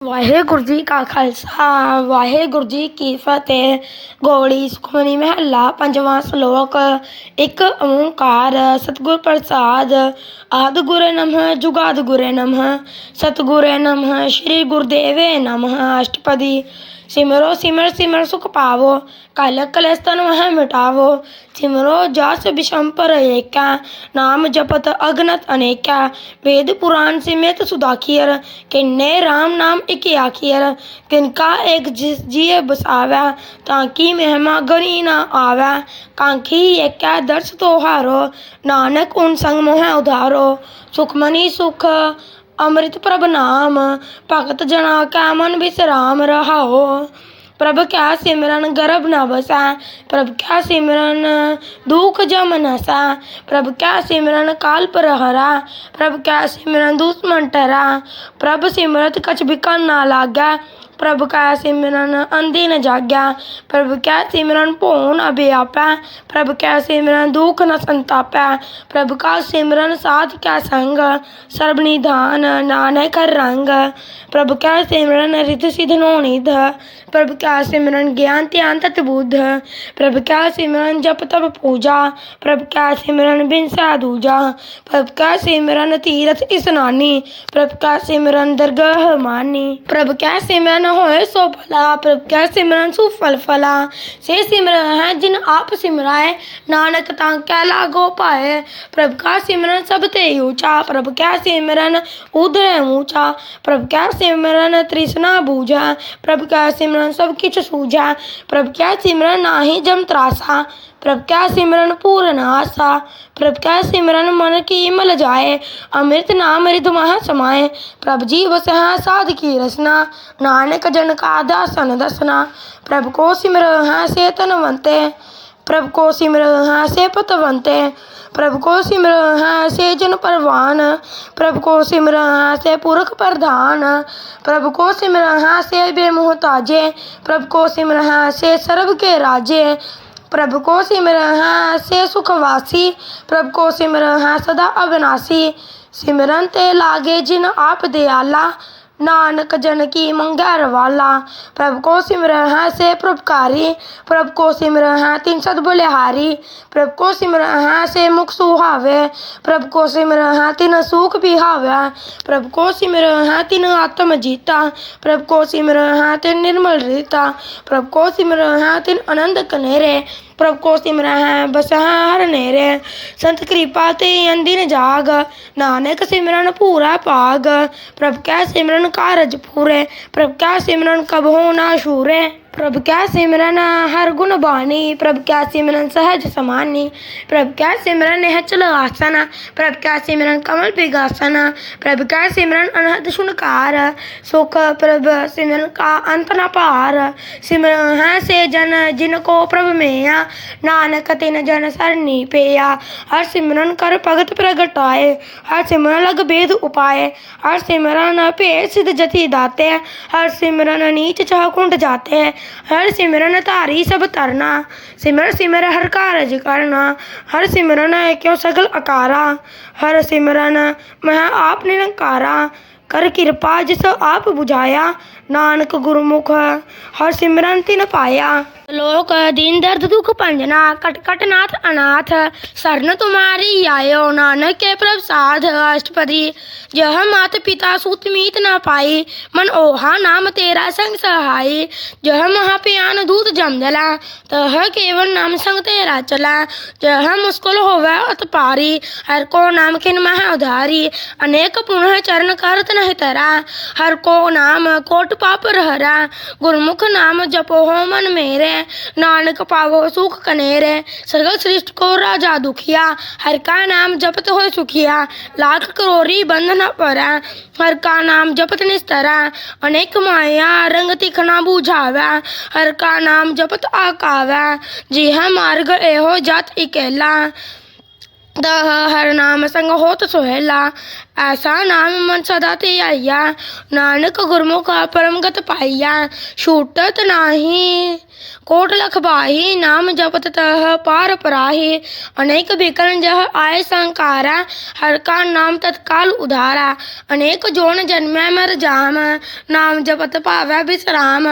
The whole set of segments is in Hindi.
ਵਾਹਿਗੁਰੂ ਜੀ ਕਾ ਖਾਲਸਾ ਵਾਹਿਗੁਰੂ ਜੀ ਕੀ ਫਤਿਹ ਗੋੜੀ ਸੁਖਮਨੀ ਮਹੱਲਾ ਪੰਜਵਾਂ ਸ਼ਲੋਕ ਇੱਕ ਓੰਕਾਰ ਸਤਿਗੁਰ ਪ੍ਰਸਾਦ ਆਦਿ ਗੁਰੇ ਨਮः ਜੁਗਾਦ ਗੁਰੇ ਨਮः ਸਤਿਗੁਰੇ ਨਮः ਸ੍ਰੀ ਗੁਰਦੇਵੇ ਨਮः ਅਸ਼ਟਪਦੀ सिमरो सिमर सिमर सुख पावो कल कल स्तन वह मिटावो सिमरो जास विषम पर एका नाम जपत अगनत अनेका वेद पुराण सिमित सुदाखियर किन्ने राम नाम इक आखियर किनका एक जिस जिय बसावै ताकि मेहमा गरी ना आवै कांखी एक दर्श तोहारो नानक उन संग मोह उधारो सुखमनी सुख ਅੰਮ੍ਰਿਤ ਪ੍ਰਭ ਨਾਮ ਭਗਤ ਜਨਾ ਕਾ ਮਨ ਵਿਸਰਾਮ ਰਹਾਓ ਪ੍ਰਭ ਕੈ ਸਿਮਰਨ ਗਰਭ ਨ ਬਸੈ ਪ੍ਰਭ ਕਿਆ ਸਿਮਰਨ ਦੁਖ ਜਮ ਨਸੈ, ਪ੍ਰਭ ਕਿਆ ਸਿਮਰਨ ਕਾਲ ਪ੍ਰਹਰਾ ਪ੍ਰਭ ਕੈ ਸਿਮਰਨ ਦੁਸ਼ਮਨ ਟਰਾ, ਪ੍ਰਭ ਸਿਮਰਤ ਕਛ ਬਿਕਨ ਨਾ ਲਾਗੈ प्रभु का सिमरन अंधी न जाग्या प्रभु कै सिमरन भोन अभ्यापै प्रभु कै सिमरन दुख न संतापै प्रभु का सिमरन साथ का संग सर्वनिधान नानक रंग प्रभु कै सिमरन रित सिद्ध नोनिध प्रभु कै सिमरन ज्ञान त्यान तत् बुद्ध प्रभु कै सिमरन जप तप पूजा प्रभु कै सिमरन बिनसा दूजा प्रभु कै सिमरन तीरथ स्नानी प्रभु कै सिमरन दरगाह मानी प्रभु कै सिमरन न होए सो फला प्रभ कै सिमरन सु फल फला। से सिमरन है जिन आप सिमराए। नानक ता क्या लागो पाए। प्रभ का सिमरन सब ते ऊँचा। प्रभ कै सिमरन उधर ऊँचा। प्रभ कै सिमरन तृष्णा बूझा। प्रभ कै सिमरन सब किच सूझा। प्रभ कै सिमरन नाही जम त्रासा। प्रभ का सिमरन पूर्ण आसा प्रभ का सिमरन मन की मल जाए? अमृत नाम ऋतु मह समाये प्रभ जी बस है साध की रसना नानक जन का दासन दसना। प्रभ को सिमर है से तनवंते प्रभ को सिमर है से पतवंते प्रभु को सिमर है से जन परवान। प्रभु को सिमर है से पुरख प्रधान। प्रभु को सिमर है से बेमुहताजे। प्रभु को सिमर है से सर्व के राजे। ਪ੍ਰਭ ਕੋ ਸਿਮਰ ਹੈ, ਸੇ ਸੁਖਵਾਸੀ ਪ੍ਰਭ ਕੋ ਸਿਮਰ ਹੈ, ਸਦਾ ਅਬਿਨਾਸੀ ਸਿਮਰਨ ਤੇ ਲਾਗੇ ਜਿਨ ਆਪ ਦਿਆਲਾ। नानक जन की मंगर वाला। प्रभु को सिमर है से प्रभकारी। प्रभु को सिमर है तीन सद बुलेहारी। प्रभु को सिमर है से मुख सुहावे। प्रभु को सिमर है तीन सुख बिहावे। प्रभु को सिमर है तीन आत्म जीता। प्रभु को सिमर है तीन निर्मल रीता। प्रभु को सिमर है तीन आनंद कनेरे। प्रभु को सिमरह बस हर नेरे संत कृपा ते अंदिन जाग नानक सिमरन पूरा पाग प्रभु कै सिमरन कारज पूरे प्रभु कै सिमरन कब हो ना शूरे प्रभु क्या सिमरन हर गुण बानी? प्रभु क्या सिमरन सहज समानी? प्रभु क्या सिमरन हचल आसना? प्रभु क्या सिमरन कमल पिघासन प्रभु क्या सिमरन अनहद सुनकार सुख प्रभु सिमरन का अंत न पार। सिमरन है से जन जिनको प्रभु मेया। नानक तिन जन सरनी पेया। हर सिमरन कर भगत प्रगटाए। हर सिमरन लग भेद उपाय हर सिमरन पे सिद्ध जति दाते। हर सिमरन नीच चाह कुंड जाते। हैं हर सिमरन तारी सब तरना, सिमर सिमर हर कारज करना, हर सिमरन है क्यों सगल अकारा? हर सिमरन मह आप निरंकारा, कर कृपा जिस आप बुझाया, नानक गुरुमुख, हर सिमरन तिन पाया। लोक दीन दर्द दुख पंजना कटकटनाथ अनाथ। शरण तुम्हारी आयो, नानक के प्रसाद अष्टपदी। यह मात पिता सुत मीत न पाई, मन ओहा नाम तेरा संग सहाय जह महापियान दूत जम जला, तह केवल नाम संग तेरा चला। जह मुस्कुल हो अत पारी, हर को नाम किन मह उधारी। अनेक पुनः चरण करत नह तरा, हर को नाम कोट पाप रहरा। गुरमुख नाम जपो हो मन मेरे। नानक पावो सुख कनेरे। सगल सृष्ट को राजा दुखिया, हर का नाम जपत हो सुखिया। लाख करोरी बंध पर हर का नाम जपत निस्तरा अनेक माया रंग तिखना बुझावा, हर का नाम जपत आकावा। जी है मार्ग एहो जात इकेला, दह हर नाम संग होत सोहेला। ऐसा नाम मन सदा ते आइया नानक गुरमुख परमगत पाइया। छूटत नाही कोट्लखबाहि नाम जपततः पारपराहि, अनेक विकरण जह आय संकारा, हर का नाम तत्काल उधारा, अनेक जोन जन्मै मर जाम, नाम जपत पावै विश्राम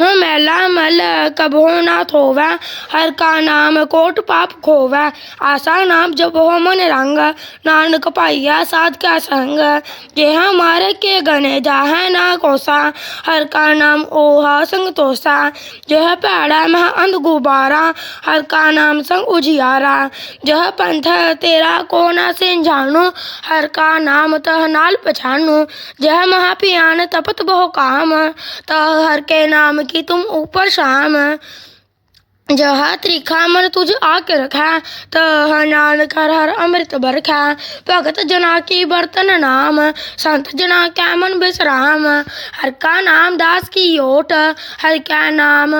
हो मैला मल कभो ना थोवै, हर का नाम कोट पाप खोवै आशा नाम जप हो मन रंग, नानक पाइया साध का संग, जेह मार के गणे जाह ना कोसा, हर का नाम ओहा संग तोसा, जेह पैर अखाड़ा मह अंध गुबारा हर का नाम संग उजियारा। जह पंथ तेरा को न सिन जानो हर का नाम तह नाल पछानो जह महापियान तपत बहु काम, तह हर के नाम की तुम ऊपर शाम। ਜਹਾ ਤ੍ਰਿਖਾ ਮਨ ਤੁਝ ਆਕੇ ਰਖਾ ਤਹ ਨਾਨਕ ਹਰ ਹਰ ਅੰਮ੍ਰਿਤ ਬਰਖਾ ਭਗਤ ਜਨਾ ਕੀ ਬਰਤਨ ਨਾਮ ਸੰਤ ਜਨਾ ਕੈ ਮਨ ਬਿਸਰਾਮ ਹਰ ਕਾ ਨਾਮ ਦਾਸ ਕੀ ਓਟ ਹਰ ਕਾ ਨਾਮ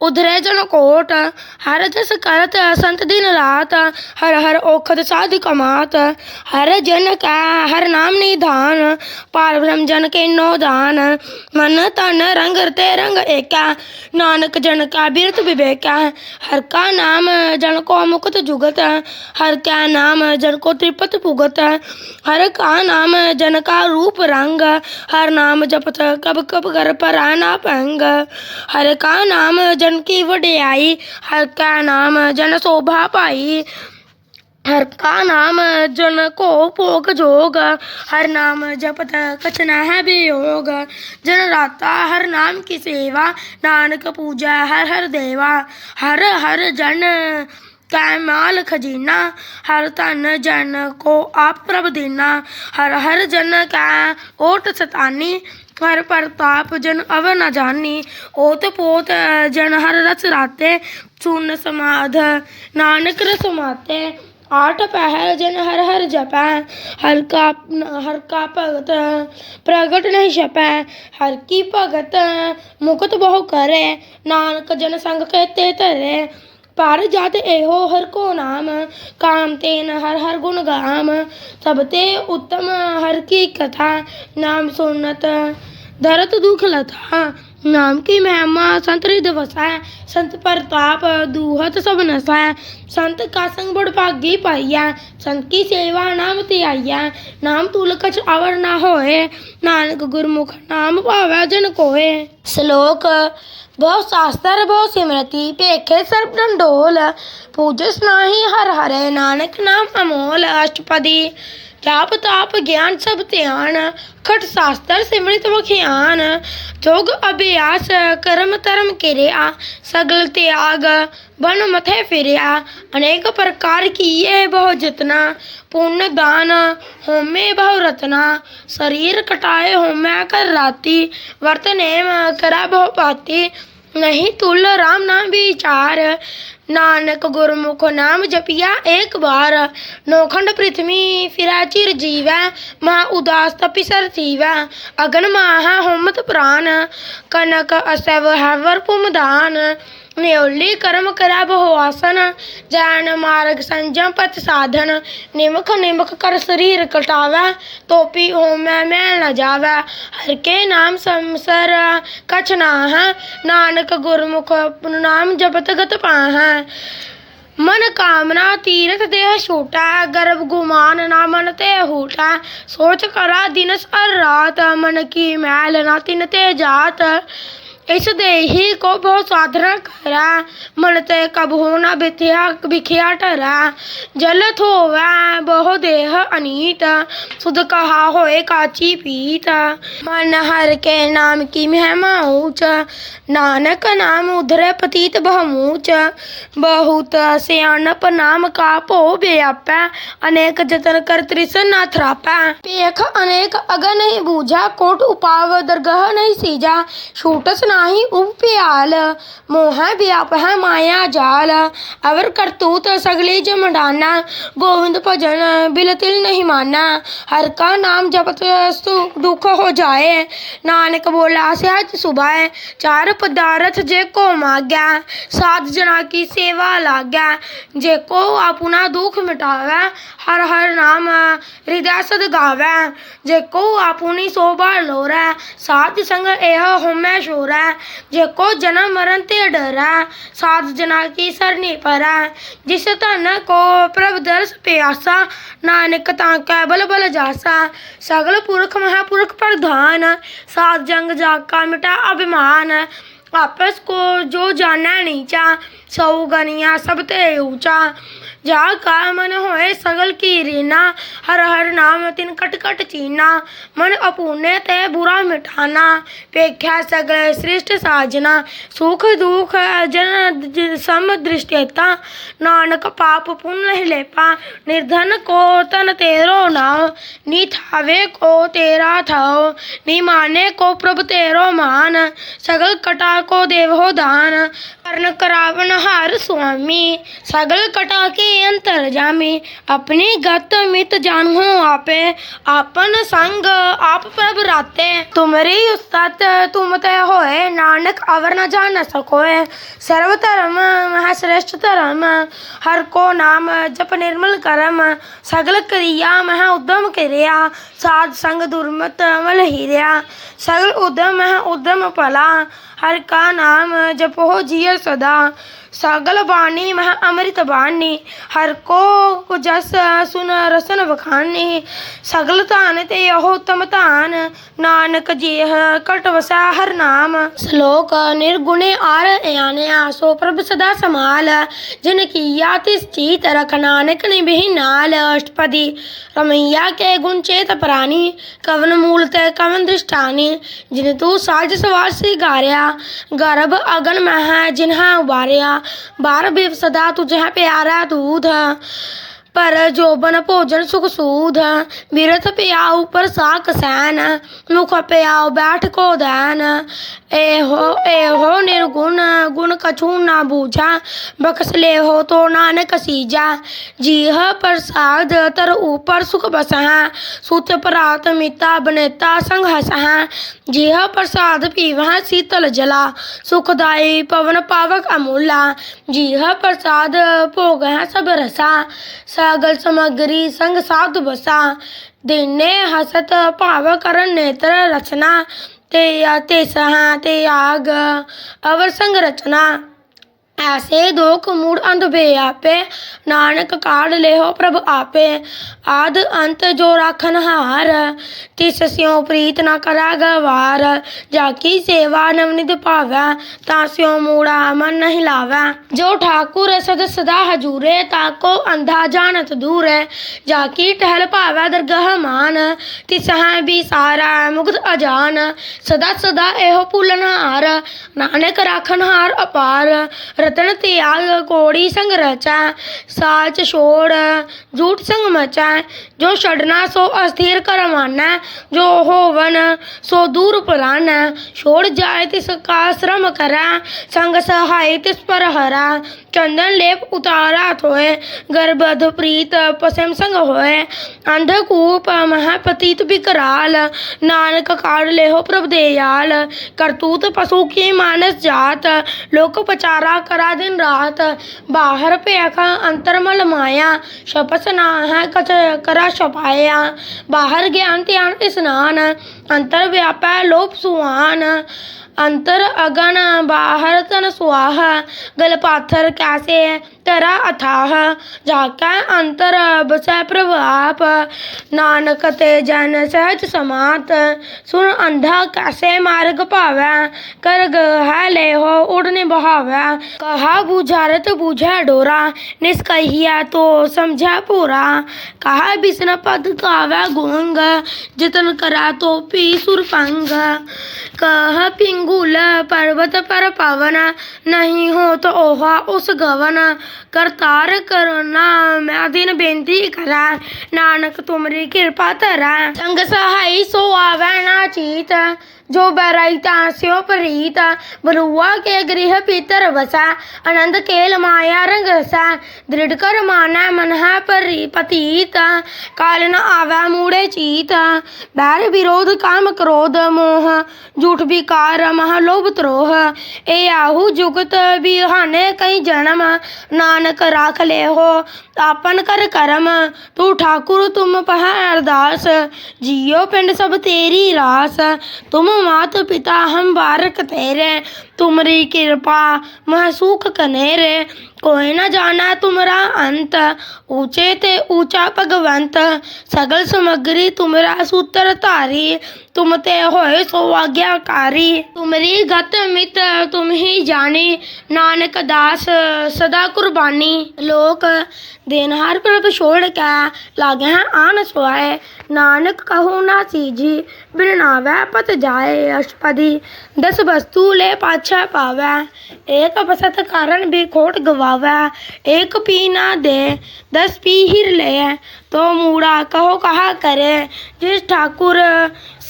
ਉਧਰੇ ਜਨ ਕੋਟ ਹਰ ਜਸ ਕਰਤ ਸੰਤ ਦਿਨ ਰਾਤ ਹਰ ਹਰ ਔਖਦ ਸਾਧ ਕਮਾਤ ਹਰ ਜਨ ਕਾ ਹਰ ਨਾਮ ਨਿਧਾਨ ਪਾਰ ਬ੍ਰਹਮ ਜਨ ਕੇ ਨੋ ਦਾਨ ਮਨ ਤਨ ਰੰਗ ਤੇ ਰੰਗ ਏਕਾ ਨਾਨਕ ਜਨ ਕਾ ਬਿਰਤ ਵਿਵੇਕਾ ਹਰ हर का नाम जन को अमुकत जुगत हर क्या नाम जन को त्रिपत भुगत हर का नाम जन का रूप रंग हर नाम जपत कब कब घर पर आना पंग हर का नाम जन की वडियाई। हर का नाम जन शोभा पाई। हर का नाम जन को पोग जोग, हर नाम जपत कचना है योग जन राता हर नाम की सेवा, नानक पूजा हर हर देवा। हर हर जन कैमाल खजीना, हर तन जन को आप प्रभ देना। हर हर जन का ओट सतानी, हर प्रताप जन अव न जानी। ओत पोत जन हर रस राते, सुन समाध, नानक रस माते। आठ पहर जन हर हर जपै, हर का हर का भगत, प्रगट नहीं छपै। हर की भगत मुकत बहु करे, नानक जन संग कहते धरे पार जात एहो हर को नाम, काम तेन हर हर गुण गाम। तब ते उत्तम हर की कथा, नाम सुनत, धरत दुख लता। ਨਾਮ ਕੀ ਮਹਿਮਾ? ਸੰਤ ਰਿਦ ਵਸੈ, ਸੰਤ ਪ੍ਰਤਾਪ ਦੂਹਤ ਸਭ ਨਸੈ। ਸੰਤ ਕਾ ਸੰਗ ਬੜ ਭਾਗੀ ਪਾਈਆ ਸੰਤ ਕੀ ਸੇਵਾ ਨਾਮ ਤੇ ਆਈਆ ਨਾਮ ਤੁਲ ਕਛ ਅਵਰ ਨਾ ਹੋਏ, ਨਾਨਕ ਗੁਰਮੁਖ ਨਾਮ ਭਾਵੈ ਜਨ ਕੋਏ। ਸ਼ਲੋਕ, ਬਹੁ ਸ਼ਾਸਤਰ, ਬਹੁ ਸਿਮਰਤੀ, ਭੇਖੇ ਸਰਬ ਡੰਡੋਲ, ਪੂਜਸ ਨਾਹੀ ਹਰ ਹਰੇ, ਨਾਨਕ ਨਾਮ ਅਮੋਲ, ਅਸ਼ਟਪਦੀ। राप तो ताप ज्ञान सब ध्यान, खट शास्त्र सिमृत मुखियान जोग अभ्यास, कर्म तरम किरे सगल त्याग, बन मथ फिर अनेक प्रकार की ये बहु जितना पुण्य दान होमे बहु रत्ना। शरीर कटाए होमे कर राति, वर्तने करा बहु पाती। नहीं तुल राम ना विचार ਨਾਨਕ ਗੁਰਮੁਖ ਨਾਮ ਜਪਿਆ ਏਕ ਵਾਰ। ਨੋਖੰਡ ਪ੍ਰਿਥਵੀ ਫਿਰਾ ਚਿਰ ਜੀਵੈ, ਮਹਾ ਉਦਾਸ ਤਪਿ ਸਰ ਥੀਵੈ। ਅਗਨ ਮਾਹਾ ਹੋਮਤ ਪ੍ਰਾਨ, ਕਨਕ ਅਸਵ ਹੈਵਰ ਪੁਮਦਾਨ न्योली कर्म करा बहु आसन जैन मार्ग संजम पथ साधन निमख निमख कर शरीर कटावै तोपी होमै मैल न जावै हर के नाम समसर कछ ना है नानक गुरमुख नाम जपत गत पाहै ਮਨ ਕਾਮਨਾ ਤੀਰਥ ਦੇਹ ਛੋਟਾ ਗਰਭ ਗੁਮਾਨ ਨਾ ਮਨ ਤੇ ਹੂਟਾ ਸੋਚ ਕਰਾ ਦਿਨ ਸਰ ਰਾਤ ਮਨ ਕੀ ਮੈਲ ਨਾ ਤਿਨ ਤੇ ਜਾਤ इस देहि को बहुत साधारण करा मन ते कब होना बिथिया बिखिया ठरा जल थोवा बहु देह अनीत सुध कहा होए काची पीत मन हर के नाम की महमा ऊच नानक नाम उधर पतीत बहमूच बहुत सियानप नाम का पो व्याप अनेक जतन कर त्रिसना थ्रापा पेख अनेक अग नहीं बूझा कोट उपाव दरगह नहीं सीजा छूटस नाही उभ्याल मोह व्यापह माया जाल अवर करतूत सगले जमडाना गोविंद भजन बिलतिल नहीं माना हर का नाम जपत दुख हो जाए नानक बोला सहज सुबह चार पदार्थ जे को माग्या सात जना की सेवा लाग्या जे को अपना दुख मिटावे हर हर नाम हृदय सद गावे जे को अपनी शोभा लोरे सात संग यह होमै शोरै ਡਰਾ ਜੇਕੋ ਜਨਮ ਮਰਨ ਤੇ ਡਰਾ ਸਾਧ ਜਨਾ ਕੀ ਸਰਨੀ ਪਰਾ। ਜਿਸ ਧਨ ਕੋ ਪ੍ਰਭ ਦਰਸ ਪਿਆਸਾ, ਨਾਨਕ ਤਾਂ ਕੈ ਬਲ ਬਲ ਜਾਸਾ। ਸਗਲ ਪੁਰਖ ਮਹਾਪੁਰਖ ਪ੍ਰਧਾਨ, ਸਾਧ ਜੰਗ ਜਾ ਕਾ ਮਿਟਾ ਅਭਿਮਾਨ। ਆਪਸ ਕੋ ਜੋ ਜਾਣਾ ਨੀਚਾ ਸਉ ਗਨੀਆਂ ਸਭ ਤੇ ਊਚਾ। जा का मन होए सगल की रीना, हर हर नाम तिन कट कट चीना। मन अपूने ते बुरा मिठाना पेख्या सगल श्रेष्ठ साजना। सुख दुख जन सम दृष्टिता, नानक पाप पुण्य लेपा। निर्धन को तन तेरो नाव, नी थावे को तेरा थाओ नी माने को प्रभ तेरो मान, सगल कटा को देव हो दान कर्ण करावन हार स्वामी सगल कटा के अंतर जामी अपनी गत मित जानहु आपे आपन संग आप प्रभ राते तुमरी उस्तत तुम ते होए नानक अवर न जान सकोए सर्व धर्म महाश्रेष्ठ धर्म हर को नाम जप निर्मल करम सगल क्रिया महा उद्यम करिया साध संग दुर्मत अमल हीरिया सगल उद्यम महा उद्यम भला हर का नाम जपो जिय सदा। सगल बाणी मह अमृत बाणी हर को जस सुन रसन बखानी सगल धान ते यहो उत्तम धान नानक जेह कट वसै हर नाम श्लोक निर्गुणे आर आनया सो प्रभ सदा समाल जिन किया तिस चीत रख नानक निभिह नाल अष्टपदी रमैया के गुण चेत प्राणी कवन मूल ते कवन दृष्टानी जिन तू साज सवार सिगारिया गर्भ अगन मह जिन्हा उबारिया बार बेफ सदा तू तुझे प्यारा दूध। पर जोबन भोजन सुख सूद बिरत तो पियाऊ पर साक सैन, मुख पियाऊ बैठ को दैन। एहो एहो निर्गुण, गुण कछु ना बूझा, बखस ले हो तो नानक सीजा। जीह प्रसाद तर ऊपर सुख बसहा, सुत परात मिता बनेता संग हसहा। जीह प्रसाद पीवह, शीतल जला, सुखदाई पवन पावक अमूला। जीह प्रसाद भोग सब रसा। अगल समग्री संग साधु बसा। दिने हसत भाव कर नेत्र रचना। ते ते सहा, ते आग, अवर संग रचना। ऐसे दोख मूड अंत भे आपे नानक काढ़ लेहो प्रभ आपे आद अंत जो राखन हार तिस स्यों प्रीत न करा गवार जाकी सेवा नवनिध पावै ता स्यों मूड़ा मन नहीं लावै जो ठाकुर सद सदा हजूरे ताको अंधा जानत दूर जाकी टहल पावै दरगह मान तिस है भी सारा मुग्ध अजान सदा सदा एहो भूलन हार नानक राखन हार अपार रतन त्याग कोड़ी संग रचा साच छोड़ झूठ संग मचा। जो छड़ना सो अस्थिर कर माना जो होवन सो दूर पलाना छोड़ जाए तिस का श्रम करा संग सहाय तिस पर हरा चंदन लेप उतारा थोए गर्भध प्रीत पसम संग होए अंधकूप महापतित विकराल नानक काढ़ ले हो प्रभ दयाल करतूत पशु की मानस जात लोक पचारा करा दिन रात बाहर पेखा अंतरमल माया शपस ना है कच करा छपाया बाहर ज्ञान ध्यान स्नान अंतर व्यापा लोप सुहान अंतर अगन बाहर तन सुआह गल पाथर कैसे तरा अथाह जाका अंतर बसै प्रभाप नानक ते जन सहज समात। सुन अंधा कैसे मार्ग पावै? कर है ले हो उड़ने बहावै कहा बुझारत बुझै डोरा। निष्कहिया तो समझै पूरा। कहा बिसन पद गावै गुंग जतन करा तो पी सुरपंग कह पिंगुल पर्वत पर पवन। नहीं हो तो ओहा उस गवन। करतार करना मैं दिन बेनती करा नानक तुमरी कृपा तरा संग सहाई सो आवै ना चीत जो बरईता स्यो प्रीत बरुआ के गृह पीतर बसा आनंद केल माया रंग रसा दृढ़ कर माना मन है परी पतीत काल न आवा मूड़े चीत, बैर विरोध, काम क्रोध, मोह, झूठ विकार मह लोभ त्रोह। ए आहु जुगत बिहाने कई जन्म, नानक राख ले हो आपन कर करम। तू ठाकुर, तुम पह अरदास, जियो पिंड सब तेरी रास। तुम मात पिता, हम बारक तेरे। तुमरी कृपा मह सुख कनेरे। कोई न जाना तुमरा अंत। ऊँचे ते ऊँचा भगवंत। सगल समग्री तुमरा सूत्र धारी। तुम ते होए सो आज्ञाकारी तुमरी गत मित तुम ही जानी नानक दास सदा कुर्बानी। लोक देनहार प्रभ छोड़ के लागे हैं आन सुआए नानक कहू ना सीजी बिन नावै पत जाए अष्टपदी। दस वस्तु ले पाछा पावै। एक अपसत कारण भी खोट गवावै। एक पी ना दे दस पी हिर ले। तो मूड़ा कहो कहा करे जिस ठाकुर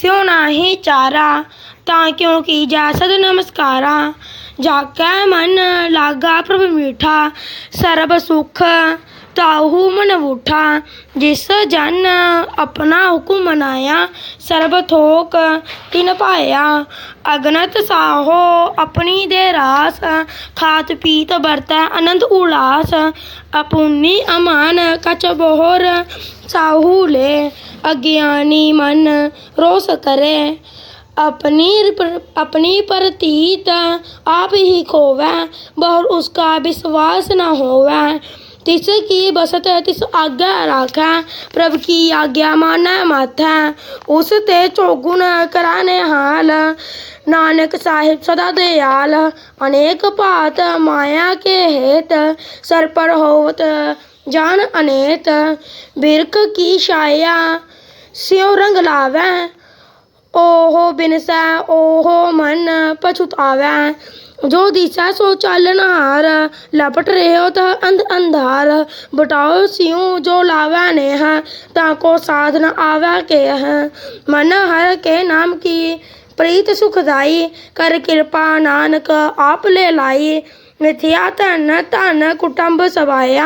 ਸਿਉ ਨਾਹੀ ਚਾਰਾ, ਤਾਂ ਕਿਉ ਕੀਜੈ ਸਦ ਨਮਸਕਾਰਾ? ਜਾ ਕੈ ਮਨ ਲਾਗਾ ਪ੍ਰਭ ਮੀਠਾ, ਸਰਬ ਸੁਖ ताहू मन उठा, जिस जन अपना हुकुम मनाया सर्ब थोक तिन पाया। अगनत साहो अपनी दे रास, खात पीत बरत अनंत उलास। अपुन्नी अमान कच बोहर साहू ले, अज्ञानी मन रोस करे। अपनी अपनी प्रतीत आप ही खोवे बहुत उसका विश्वास न होवे। तिस की बसत तिस आज्ञा राखै। प्रभ की आज्ञा मानै माथै। उस ते चौगुण कराने हाल। नानक साहिब सदा दयाल। अनेक पात माया के हेत सर पर होवत जान अनेत। बिरख की छाया स्यों रंग लावै। ओहो बिनसै, ओहो मन पछुतावै। जो दिशा सो चालनहार लपट रहे हो तो अंध अंधार बटाओ सियो जो लावै नेह ताको साध न आवै के है मन हर के नाम की प्रीत सुखदाई कर कृपा नानक आप ले लाई ਮਿਥਿਆ ਧਨ ਧਨ ਕੁਟੰਬ ਸਵਾਇਆ।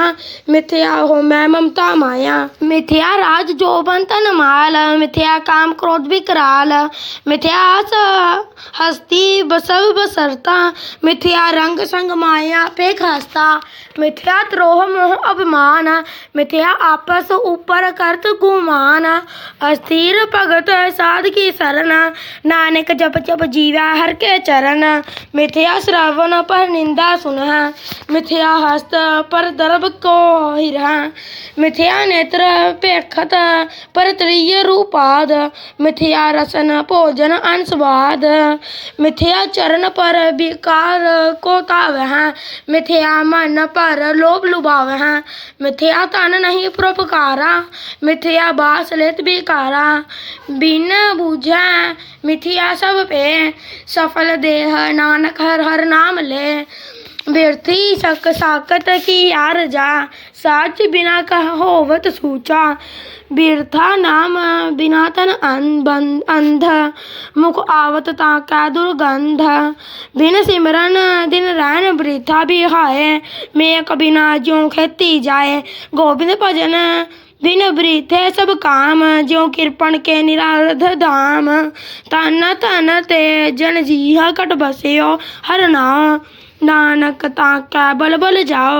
ਮਿਥਿਆ ਹੋ ਮੈਂ ਮਮਤਾ ਮਾਇਆ। ਮਿਥਿਆ ਰਾਜ ਜੋਬਨ ਤਨ ਮਾਲ, ਮਿਥਿਆ ਕਾਮ ਕ੍ਰੋਧ ਵਿਕਰਾਲ ਮਿਥਿਆ ਆਸ ਹਸਤੀ ਬਸਵ ਬਸਰਤਾ, ਮਿਥਿਆ ਰੰਗ ਸੰਗ ਮਾਇਆ ਪੇਖ ਹਸਤਾ। ਮਿਥਿਆ ਤ੍ਰੋਹ ਮੋਹ ਅਭਿਮਾਨ, ਮਿਥਿਆ ਆਪਸ ਉਪਰ ਕਰਤ ਗੁਮਾਨ। ਅਸਥਿਰ ਭਗਤ ਸਾਧ ਕੀ ਸਰਨ, ਨਾਨਕ ਜਪ ਜਪ ਜੀਵੈ ਹਰ ਕੇ ਚਰਨ। ਮਿਥਿਆ ਸ਼ਰਾਵਨ ਪਰ ਨਿੰਦਾ सुनह मिथ्या हस्त पर दर्भ को हिरह मिथ्या नेत्र पेखत पर त्रिय रूपाद मिथ्या रसन भोजन अंशवाद मिथ्या चरण पर विकार को ताव है मिथ्या मन पर लोभ लुभावह मिथ्या तन नहीं प्रोपकारा मिथ्या बास लेत बिकारा बिन बूझै मिथ्या सब पे सफल देह नानक हर हर नाम ले बिरथी सक साकत की यार जा साच बिना कह होवत सूचा बिरथा नाम बिना तन अंध मुख आवत ताका दुर्गंध बिन सिमरन दिन रैन वृथा भी हाय मेक बिना ज्यों खेती जाए गोविंद भजन बिन वृथे सब काम ज्यों कृपण के निराध धाम तन तन ते जन जीह कट बसियो हर नाम नानक ताका बल बल जाओ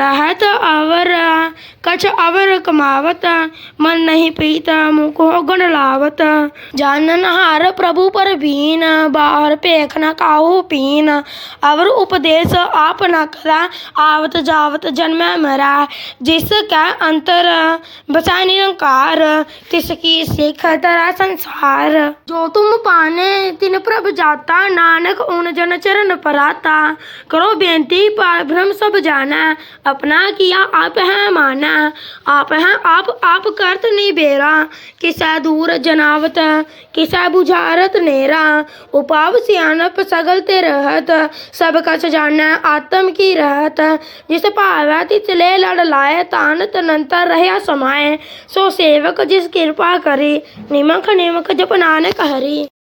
रहत अवर, कछ अवर कमावत, मन नहीं पीत, मुख गुण लावत। जानन हार प्रभु पर बीन, बाहर पेख न काहू पीन। अवर उपदेश आप न करा, आवत जावत जन्म मरा। जिस कै अंतर, बसा निरंकार। तिसकी सिख तरा संसार। जो तुम पाने, तिन प्रभ जाता। नानक उन जन चरण पराता। करो बेनती, पर भ्रम सब जाना। अपना किया आप है माना। आप हैं आप आप करत नहीं बेरा। किसा दूर जनावत, किसा बुझारत नेरा। उपाव सियानप सगल ते रहत, सब कछ जाना आत्म की रहत। जिस भावै तिस लड़ लाए, तान तनंतर रहा समाए। सो सेवक जिस कृपा करे, निमख निमख जप नानक हरी।